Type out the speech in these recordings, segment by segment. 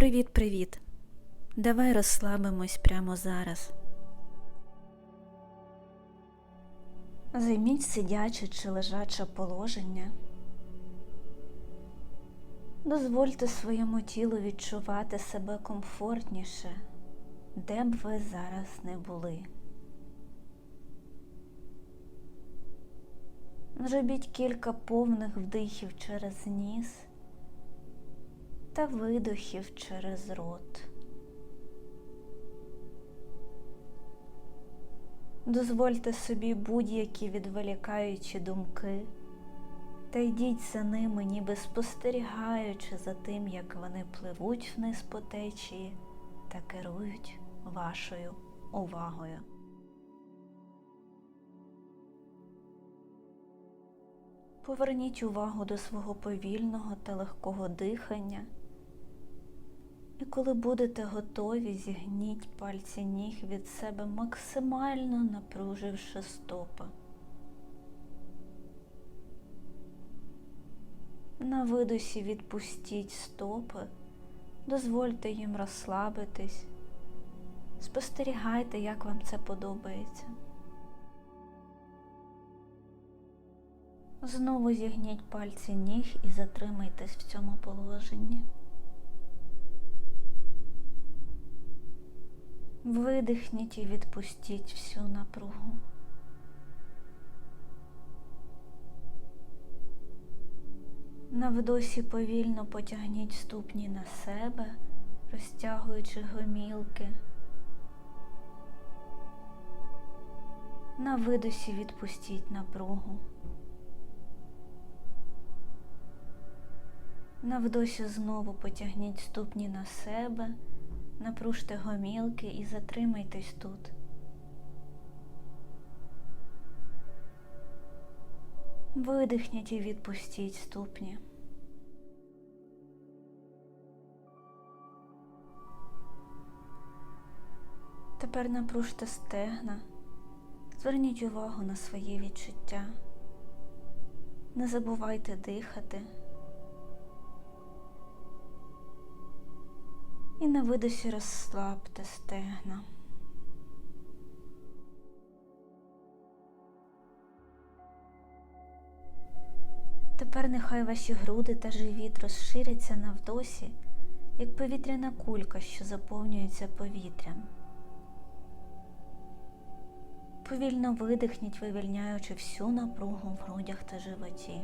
привіт-привіт! Давай розслабимось прямо зараз. Займіть сидяче чи лежаче положення. Дозвольте своєму тілу відчувати себе комфортніше, де б ви зараз не були. Зробіть кілька повних вдихів через ніс та видохів через рот. Дозвольте собі будь-які відволікаючі думки та йдіть за ними, ніби спостерігаючи за тим, як вони пливуть вниз по течії та керують вашою увагою. Поверніть увагу до свого повільного та легкого дихання. І коли будете готові, зігніть пальці ніг від себе, максимально напруживши стопи. На видосі відпустіть стопи, дозвольте їм розслабитись, спостерігайте, як вам це подобається. Знову зігніть пальці ніг і затримайтесь в цьому положенні. Видихніть і відпустіть всю напругу. На вдосі повільно потягніть ступні на себе, розтягуючи гомілки. На видосі відпустіть напругу. На вдосі знову потягніть ступні на себе, напружте гомілки і затримайтесь тут. Видихніть і відпустіть ступні. Тепер напружте стегна, зверніть увагу на свої відчуття. Не забувайте дихати. І на видосі розслабте стегна. Тепер нехай ваші груди та живіт розширяться на вдосі, як повітряна кулька, що заповнюється повітрям. Повільно видихніть, вивільняючи всю напругу в грудях та животі.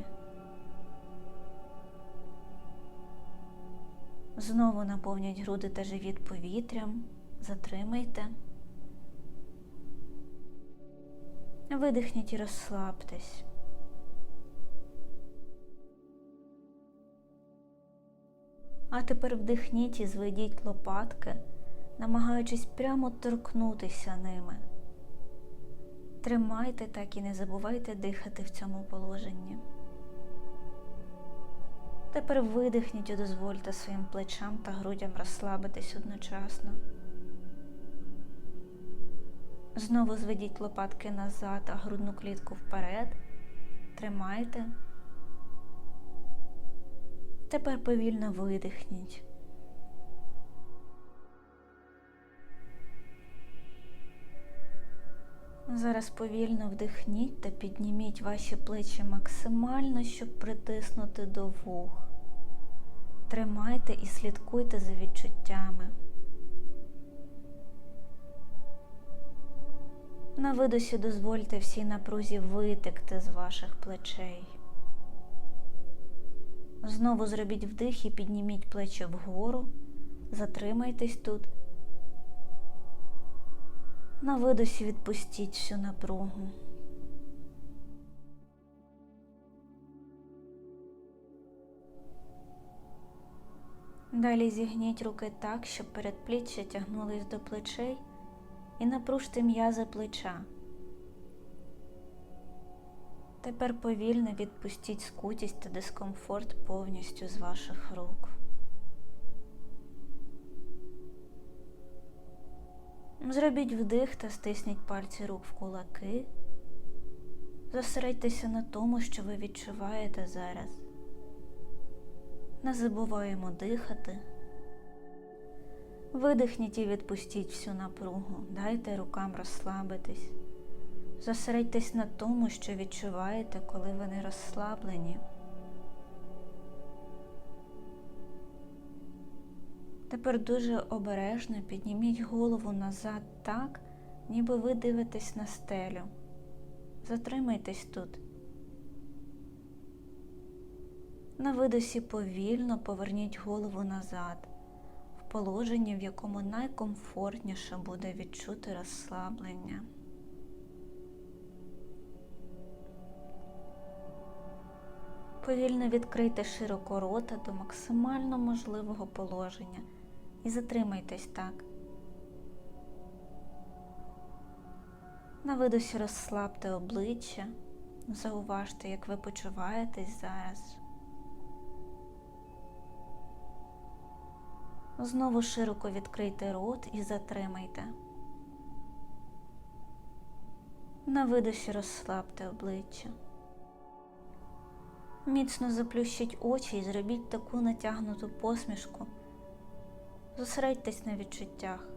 Знову наповніть груди та живіт повітрям, затримайте. Видихніть і розслабтесь. А тепер вдихніть і зведіть лопатки, намагаючись прямо торкнутися ними. Тримайте так і не забувайте дихати в цьому положенні. Тепер видихніть і дозвольте своїм плечам та грудям розслабитись одночасно. Знову зведіть лопатки назад, а грудну клітку вперед. Тримайте. Тепер повільно видихніть. Зараз повільно вдихніть та підніміть ваші плечі максимально, щоб притиснути до вух. Тримайте і слідкуйте за відчуттями. На видосі дозвольте всій напрузі витекти з ваших плечей. Знову зробіть вдих і підніміть плечі вгору, затримайтесь тут. На видосі відпустіть всю напругу. Далі зігніть руки так, щоб передпліччя тягнулись до плечей і напружте м'язи плеча. Тепер повільно відпустіть скутість та дискомфорт повністю з ваших рук. Зробіть вдих та стисніть пальці рук в кулаки. Зосередьтеся на тому, що ви відчуваєте зараз. Не забуваємо дихати Видихніть і відпустіть всю напругу, дайте рукам розслабитись. Зосередьтесь на тому, що відчуваєте, коли вони розслаблені. Тепер дуже обережно підніміть голову назад так, ніби ви дивитесь на стелю. Затримайтесь тут. На видосі повільно поверніть голову назад, в положенні, в якому найкомфортніше буде відчути розслаблення. Повільно відкрийте широко рота до максимально можливого положення і затримайтесь так. На видосі розслабте обличчя, зауважте, як ви почуваєтесь зараз. Знову широко відкрийте рот і затримайте. На видосі розслабте обличчя. Міцно заплющіть очі і зробіть таку натягнуту посмішку. Зосередьтесь на відчуттях.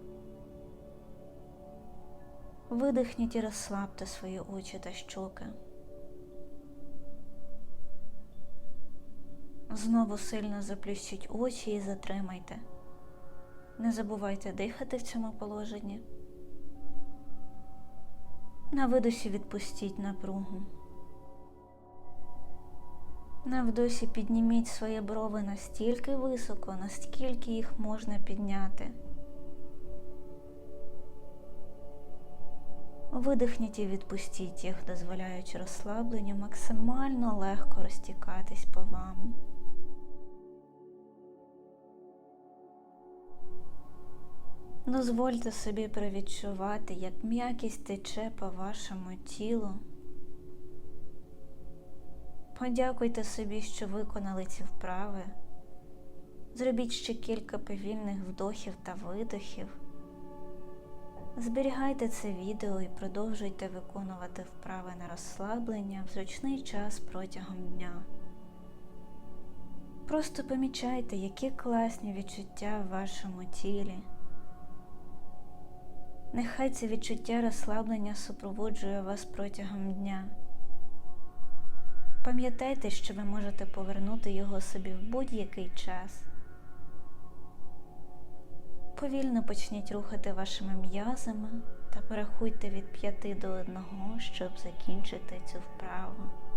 Видихніть і розслабте свої очі та щоки. Знову сильно заплющіть очі і затримайте. Не забувайте дихати в цьому положенні. На видосі відпустіть напругу. На вдосі підніміть свої брови настільки високо, наскільки їх можна підняти. Видихніть і відпустіть їх, дозволяючи розслабленню максимально легко розтікатись по вам. Дозвольте собі провідчувати, як м'якість тече по вашому тілу. Подякуйте собі, що виконали ці вправи. Зробіть ще кілька повільних вдохів та видохів. Зберігайте це відео і продовжуйте виконувати вправи на розслаблення в зручний час протягом дня. Просто помічайте, які класні відчуття в вашому тілі. Нехай це відчуття розслаблення супроводжує вас протягом дня. Пам'ятайте, що ви можете повернути його собі в будь-який час. Повільно почніть рухати вашими м'язами та порахуйте від 5 до 1, щоб закінчити цю вправу.